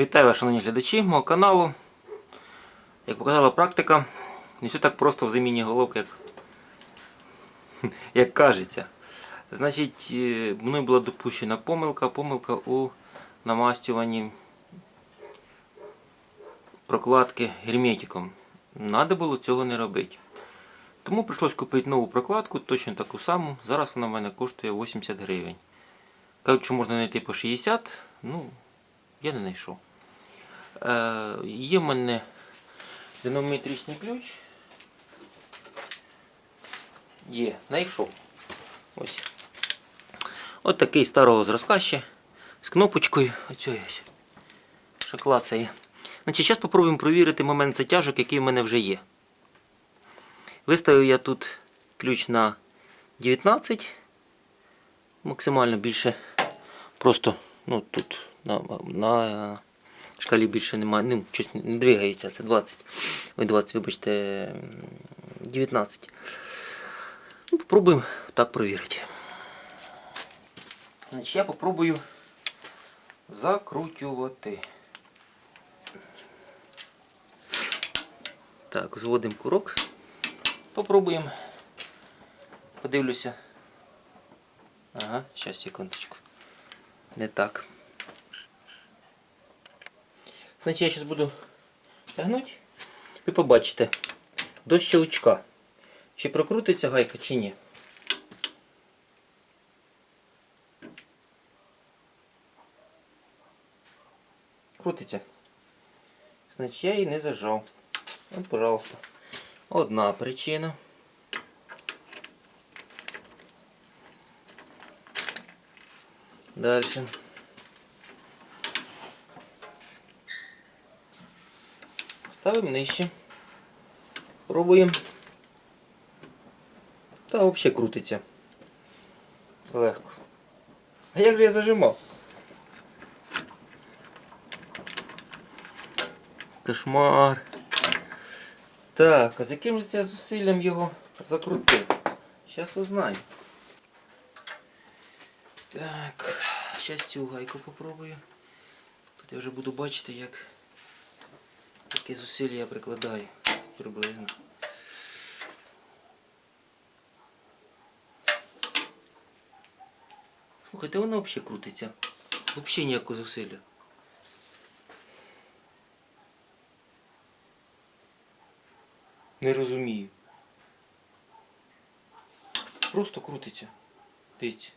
Вітаю вас, шановні глядачі мого каналу. Як показала практика, не все так просто в заміні головки, як, як кажеться. Значить, е, мною була допущена помилка, помилка у намастюванні прокладки герметиком. Надо було цього не робити. Тому прийшлось купити нову прокладку, точно таку саму. Зараз вона в мене коштує 80 гривень. Кажуть, що можна знайти по 60, ну, я не знайшов. Е, є в мене динамометричний ключ. Є, знайшов. Ось. От такий старого зразка ще. З кнопочкою. Оцею ось. Що клацає. Значить, зараз спробуємо провірити момент затяжок, який в мене вже є. Виставив я тут ключ на 19. Максимально більше. Просто ну, тут на, на шкалі більше немає. Ну, щось не двигається, це 20. Ой, 20, вибачте, 19. Ну, попробуємо так провірити. Значить, я попробую закрутювати. Так, зводимо курок. Попробуємо. Подивлюся. Ага, зараз секундочку. Не так. Значить, я зараз буду тягнути. Ви побачите до щелчка. Чи прокрутиться гайка, чи ні. Крутиться. Значить, я її не зажав. От, пожалуйста. Одна причина. Дальше. Ставимо нижче. Пробуємо. Та взагалі крутиться. Легко. А як же я зажимав? Кошмар. Так, а з яким же це зусиллям його закрутив? Зараз узнаю. Так, зараз цю гайку попробую. Тут я вже буду бачити, як які зусилля я прикладаю приблизно. Слухайте, вона взагалі крутиться. Взагалі ніякого зусилля. Не розумію. Просто крутиться. Дивіться.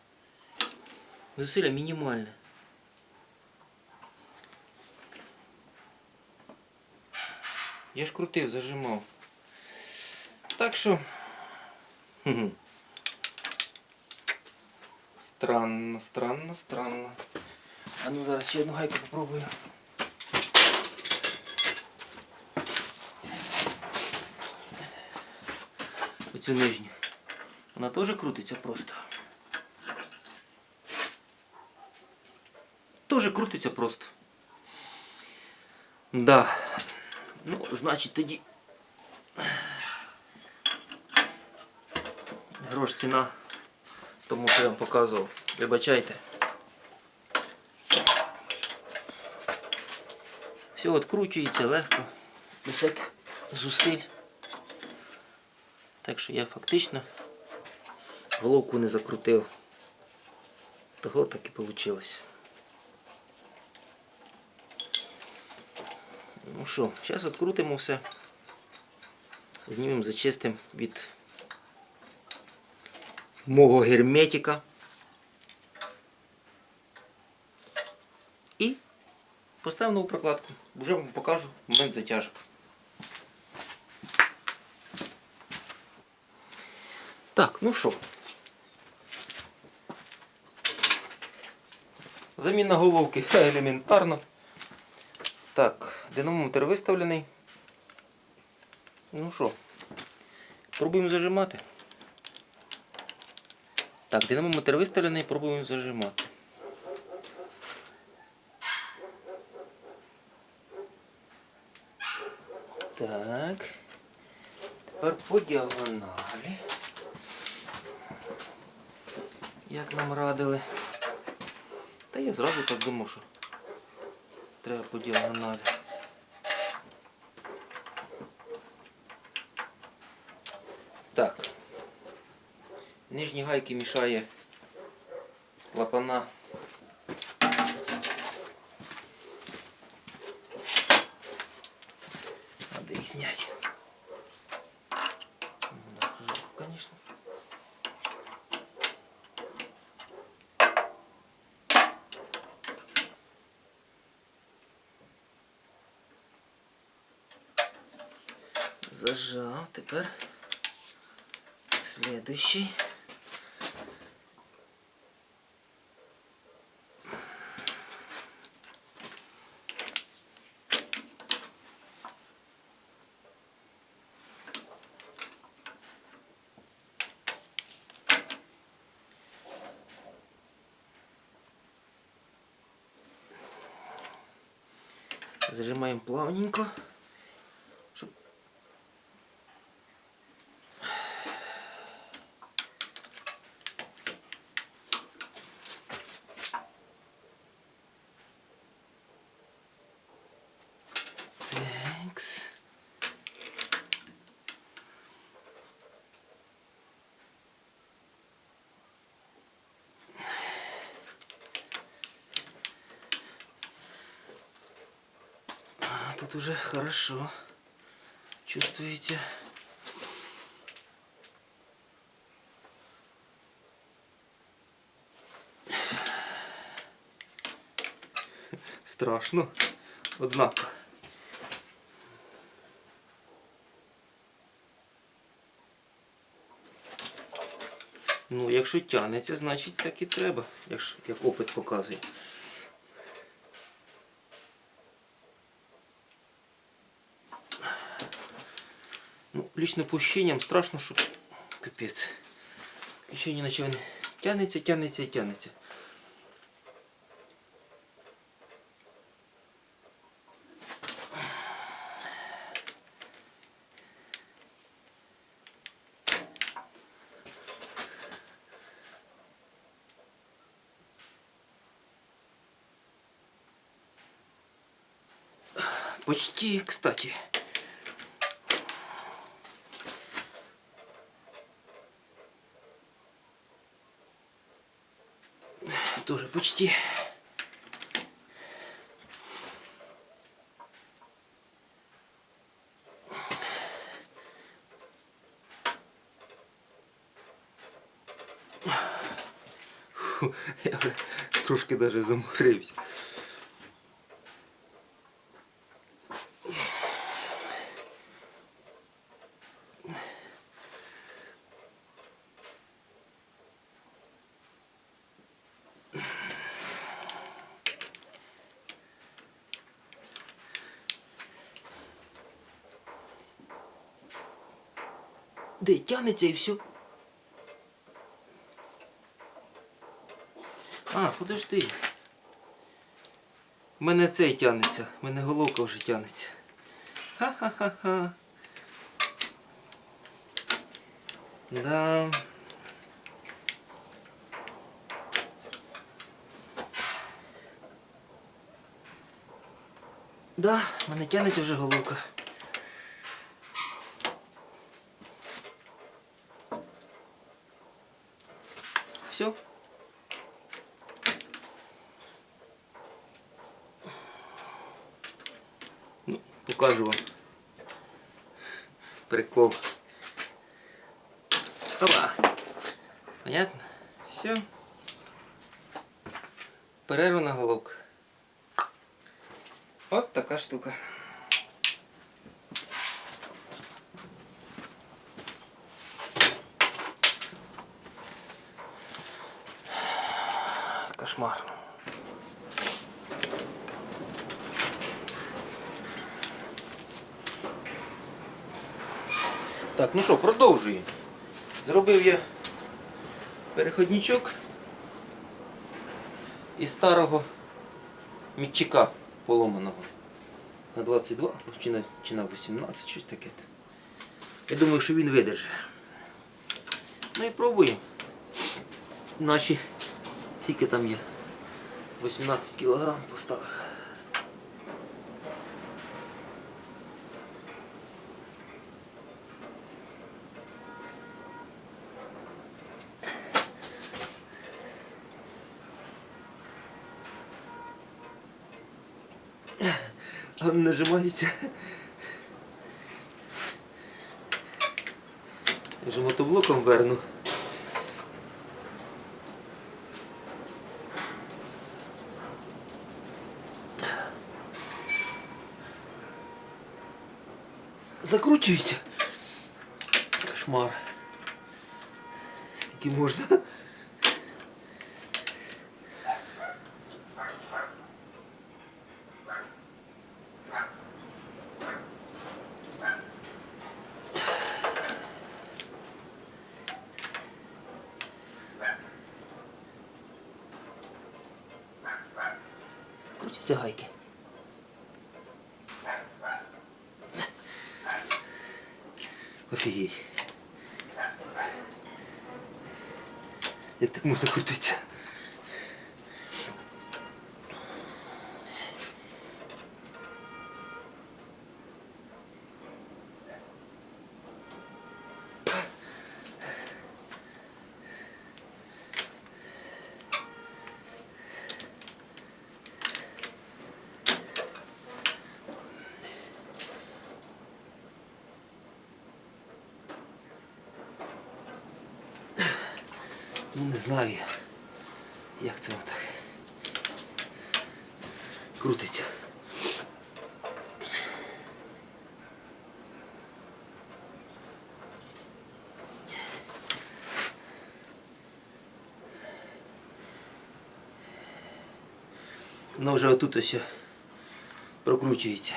Зусилля мінімальне. Я ж крутив, зажимав. Так що. Странно, странно, странно. А ну зараз ще одну гайку попробую. Оцю нижню. Вона теж крутиться просто. Тоже крутиться просто. Да. Ну, значить тоді. Грош ціна. Тому що я вам показував. Вибачайте. Все відкручується легко, без всяких зусиль. Так що я фактично головку не закрутив. Того так і вийшло. Ну що, зараз відкрутимо все. Знімемо, зачистимо від мого герметика. І поставимо нову прокладку. Вже вам покажу момент затяжок. Так, ну що. Заміна головки елементарно. Так, динамометр виставлений. Ну що, пробуємо зажимати. Так, динамометр виставлений, пробуємо зажимати. Так. Тепер по діагоналі. Як нам радили. Та я зразу так думав, що треба по діагоналі. Так. Нижні гайки мішає клапана. Надо їх зняти. Ну, да, жалко, конечно. Зажав. Следующий. Зажимаем плавненько. А, уже хорошо. Чувствуете? Страшно, однако. Ну, якщо тягнеться, значить так і треба, як опит показує. Лично по ощущениям страшно, що капець. Ощущення, наче він і тягнеться. Почти, кстати. Почти. Фу, Я вже трошки даже заморився. Де тянеться і все. А, подожди. У мене цей тянеться, у мене головка вже тянеться. Ха-ха-ха-ха. Да. Да, мене тянеться вже головка. Все. Ну, покажу вам. Прикол. Опа. Понятно? Все. Перерва на головку. От така штука. Кошмар. Так, ну що, продовжуємо. Зробив я переходничок із старого мітчика поломаного. На 22 чи на, чи на 18, щось таке. Я думаю, що він видержить. Ну і пробуємо. Наші, Скільки там є? 18 кілограм поставив. Он нажимається. Жмотоблоком верну. Закручується. Кошмар. Скільки можна. Крутяться гайки. Офігеть. Як так можна крутитися? Знаю я, як це отак. Крутиться. Воно вже отут ось прокручується.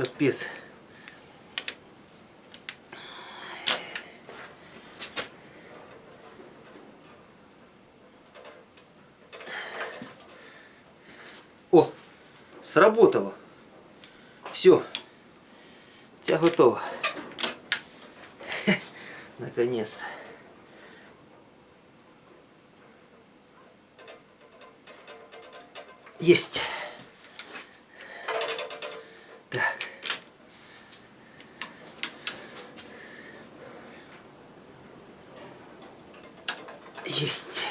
Капец. О, сработало. Все. Ця готова. Наконец-то. Есть. Так. Есть.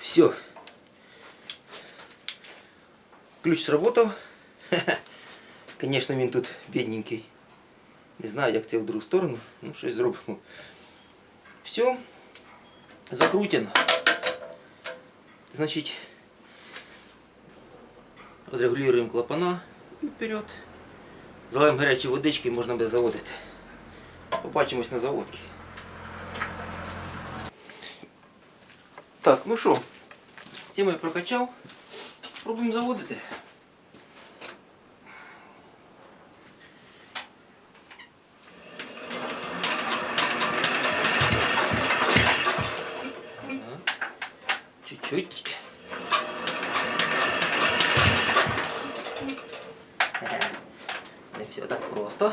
Все. Ключ сработав. Конечно, він тут бідненький. Не знаю, як це в другу сторону. Ну, щось зробимо. Все. Закрутено. Значить, отрегулюємо клапана і вперед. Заливаємо гарячі водички і можна буде заводити. Побачимось на заводці. Так, ну що, систему я прокачав. Пробуємо заводити. Чуть-чуть. Не все так просто.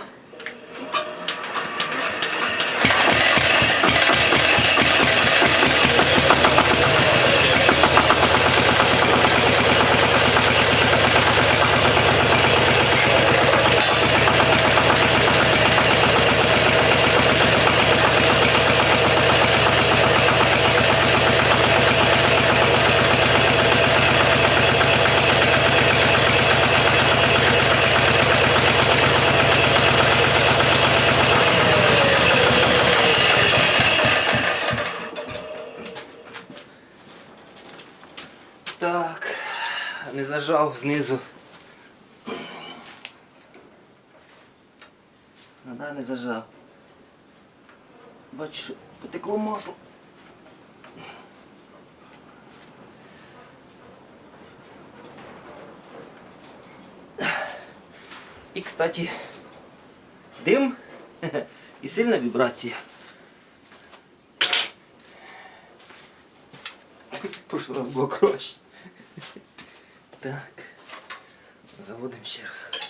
Знизу. Ну да, не зажав. Бачу, потекло масло. І, кстати, дим і сильна вібрація. Прошлый раз було краще. Так. Заводимо ще раз.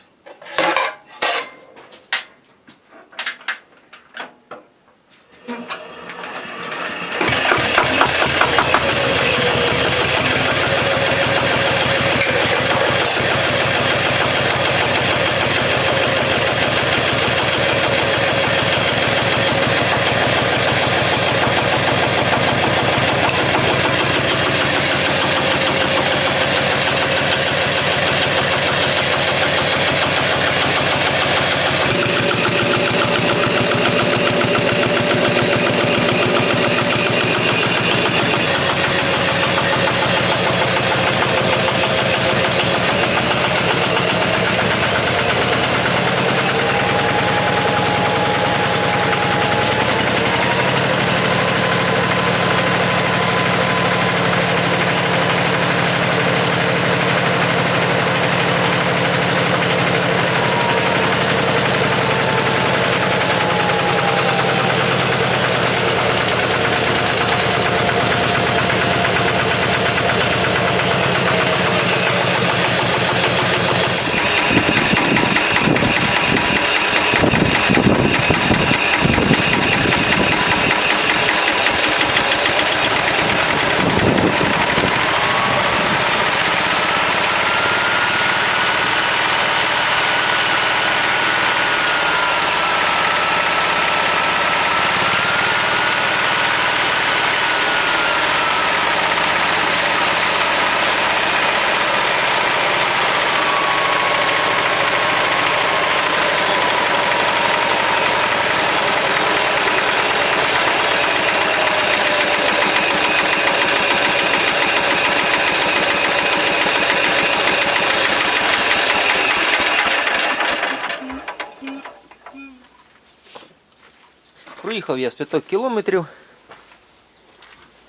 Я з 5 кілометрів.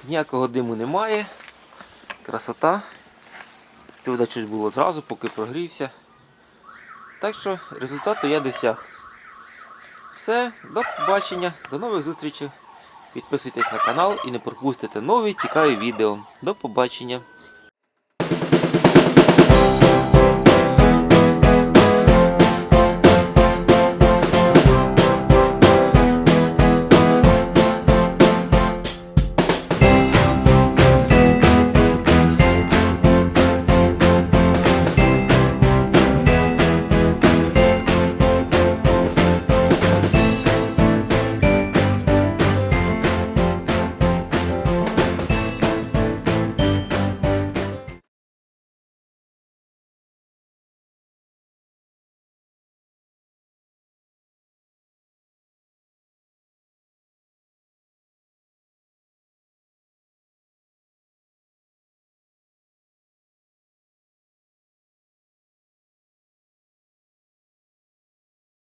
Ніякого диму немає. Красота. Правда, щось було зразу, поки прогрівся. Так що результату я досяг. Все, до побачення, до нових зустрічей. Підписуйтесь на канал і не пропустите нові цікаві відео. До побачення.